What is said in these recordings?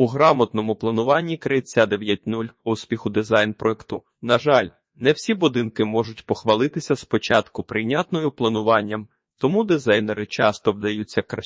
У грамотному плануванні криється 9.0 успіху дизайн проекту. На жаль, не всі будинки можуть похвалитися спочатку прийнятною плануванням, тому дизайнери часто вдаються к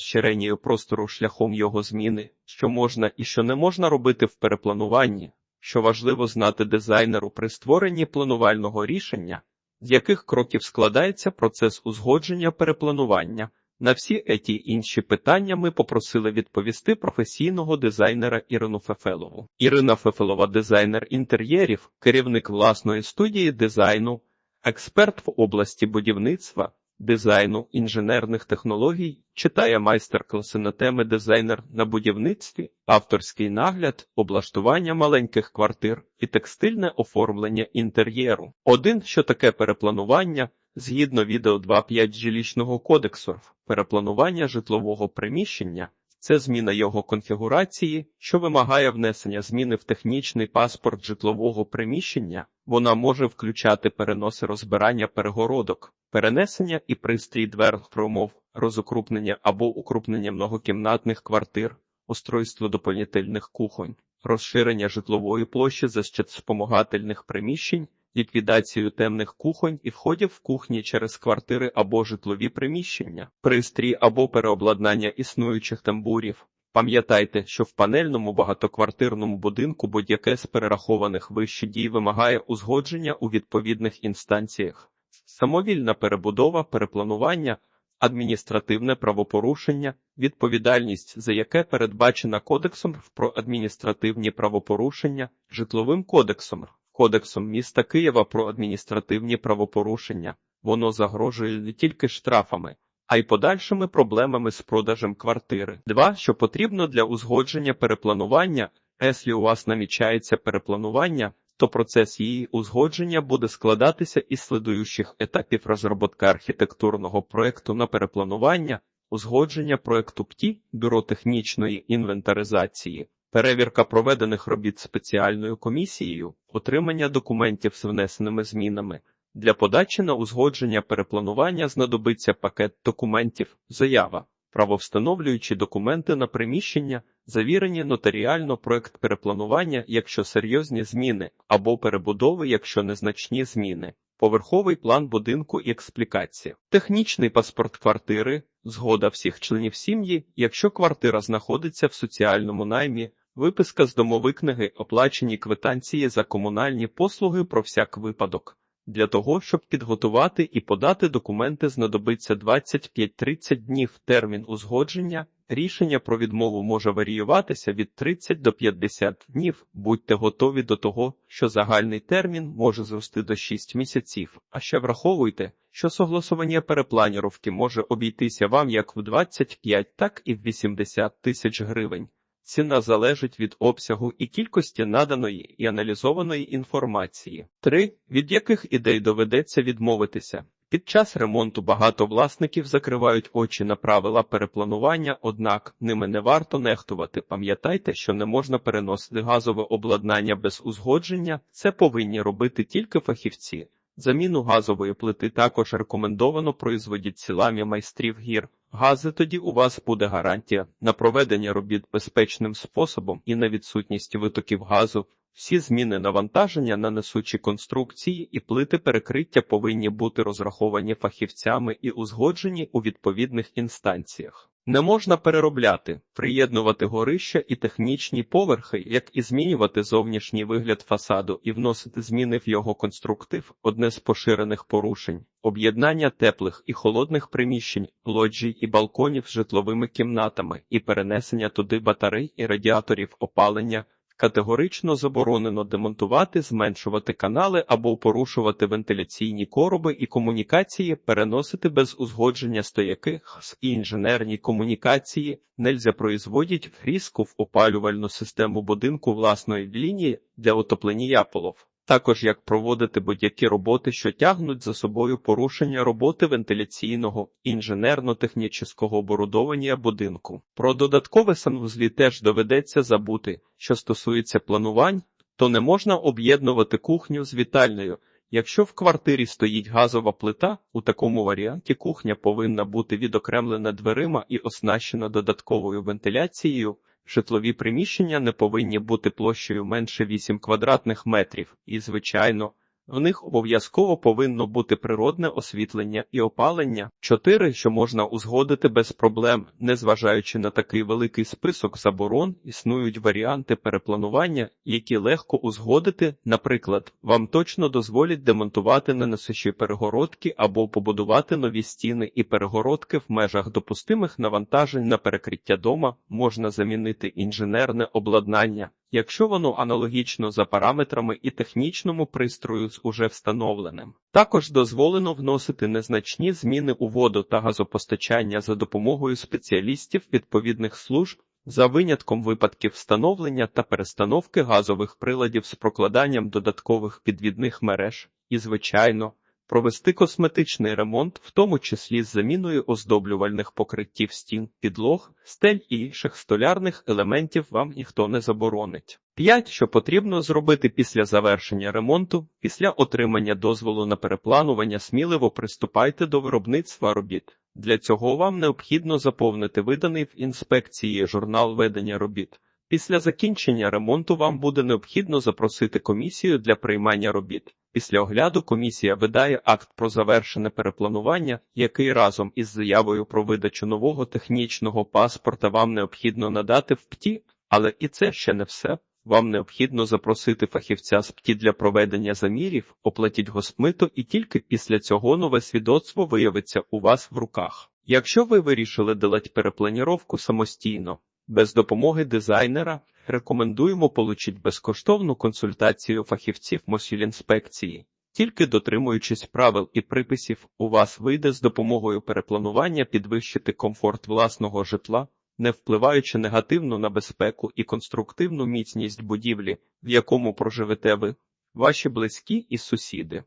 простору шляхом його зміни, що можна і що не можна робити в переплануванні, що важливо знати дизайнеру при створенні планувального рішення, з яких кроків складається процес узгодження перепланування. На всі еті інші питання ми попросили відповісти професійного дизайнера Ірину Фефелову. Ірина Фефелова, дизайнер інтер'єрів, керівник власної студії дизайну, експерт в області будівництва, дизайну, інженерних технологій, читає майстер-класи на теми дизайнер на будівництві, авторський нагляд, облаштування маленьких квартир і текстильне оформлення інтер'єру. Один, що таке перепланування. Згідно відео 2.5 жилищного кодексу, перепланування житлового приміщення це зміна його конфігурації, що вимагає внесення зміни в технічний паспорт житлового приміщення. Вона може включати переноси розбирання перегородок, перенесення і пристрій дверх промов, розукрупнення або укрупнення многокімнатних квартир, устройство доповнительних кухонь, розширення житлової площі за спомагательних приміщень ліквідацію темних кухонь і входів в кухні через квартири або житлові приміщення, пристрій або переобладнання існуючих тамбурів. Пам'ятайте, що в панельному багатоквартирному будинку будь-яке з перерахованих вище дій вимагає узгодження у відповідних інстанціях, самовільна перебудова, перепланування, адміністративне правопорушення, відповідальність, за яке передбачена Кодексом про адміністративні правопорушення, житловим кодексом. Кодексом міста Києва про адміністративні правопорушення. Воно загрожує не тільки штрафами, а й подальшими проблемами з продажем квартири. Два, що потрібно для узгодження перепланування, якщо у вас намічається перепланування, то процес її узгодження буде складатися із слідуючих етапів розробки архітектурного проекту на перепланування, узгодження проекту ПТІ, бюро технічної інвентаризації, перевірка проведених робіт спеціальною комісією, отримання документів з внесеними змінами. Для подачі на узгодження перепланування знадобиться пакет документів, заява, правовстановлюючі документи на приміщення, завірені нотаріально проект перепланування, якщо серйозні зміни, або перебудови, якщо незначні зміни, поверховий план будинку і експлікація, технічний паспорт квартири, згода всіх членів сім'ї, якщо квартира знаходиться в соціальному наймі. Виписка з домової книги, оплачені квитанції за комунальні послуги про всяк випадок. Для того, щоб підготувати і подати документи, знадобиться 25-30 днів термін узгодження. Рішення про відмову може варіюватися від 30 до 50 днів. Будьте готові до того, що загальний термін може зрости до 6 місяців. А ще враховуйте, що согласування перепланіровки може обійтися вам як в 25, так і в 80 тисяч гривень. Ціна залежить від обсягу і кількості наданої і аналізованої інформації. 3. від яких ідей доведеться відмовитися. Під час ремонту багато власників закривають очі на правила перепланування, однак ними не варто нехтувати. Пам'ятайте, що не можна переносити газове обладнання без узгодження, це повинні робити тільки фахівці. Заміну газової плити також рекомендовано производіть силами майстрів гір. Гази тоді у вас буде гарантія на проведення робіт безпечним способом і на відсутність витоків газу. Всі зміни навантаження на несучі конструкції і плити перекриття повинні бути розраховані фахівцями і узгоджені у відповідних інстанціях. Не можна переробляти, приєднувати горища і технічні поверхи, як і змінювати зовнішній вигляд фасаду і вносити зміни в його конструктив, одне з поширених порушень, об'єднання теплих і холодних приміщень, лоджій і балконів з житловими кімнатами і перенесення туди батарей і радіаторів опалення. Категорично заборонено демонтувати, зменшувати канали або порушувати вентиляційні короби і комунікації, переносити без узгодження стояки з інженерні комунікації, нельзя производить різку в опалювальну систему будинку власної лінії для отоплення полов. Також як проводити будь-які роботи, що тягнуть за собою порушення роботи вентиляційного інженерно-технічного оборудовання будинку. Про додаткове санвузлі теж доведеться забути, що стосується планувань, то не можна об'єднувати кухню з вітальною. Якщо в квартирі стоїть газова плита, у такому варіанті кухня повинна бути відокремлена дверима і оснащена додатковою вентиляцією. Житлові приміщення не повинні бути площею менше 8 квадратних метрів, і, звичайно, в них обов'язково повинно бути природне освітлення і опалення. Чотири, що можна узгодити без проблем, незважаючи на такий великий список заборон, існують варіанти перепланування, які легко узгодити. Наприклад, вам точно дозволять демонтувати неносичі перегородки або побудувати нові стіни і перегородки в межах допустимих навантажень на перекриття дома, можна замінити інженерне обладнання якщо воно аналогічно за параметрами і технічному пристрою з уже встановленим. Також дозволено вносити незначні зміни у воду та газопостачання за допомогою спеціалістів відповідних служб. За винятком випадків встановлення та перестановки газових приладів з прокладанням додаткових підвідних мереж, і, звичайно, провести косметичний ремонт, в тому числі з заміною оздоблювальних покриттів стін, підлог, стель і інших столярних елементів вам ніхто не заборонить. 5. Що потрібно зробити після завершення ремонту, після отримання дозволу на перепланування сміливо приступайте до виробництва робіт. Для цього вам необхідно заповнити виданий в інспекції журнал ведення робіт. Після закінчення ремонту вам буде необхідно запросити комісію для приймання робіт. Після огляду комісія видає акт про завершене перепланування, який разом із заявою про видачу нового технічного паспорта вам необхідно надати в ПТІ, але і це ще не все. Вам необхідно запросити фахівця з ПТІ для проведення замірів, оплатіть госмито, і тільки після цього нове свідоцтво виявиться у вас в руках. Якщо ви вирішили делати перепланіровку самостійно, без допомоги дизайнера, рекомендуємо получити безкоштовну консультацію фахівців Мосюлінспекції. Тільки дотримуючись правил і приписів, у вас вийде з допомогою перепланування підвищити комфорт власного житла, не впливаючи негативно на безпеку і конструктивну міцність будівлі, в якому проживете ви, ваші близькі і сусіди.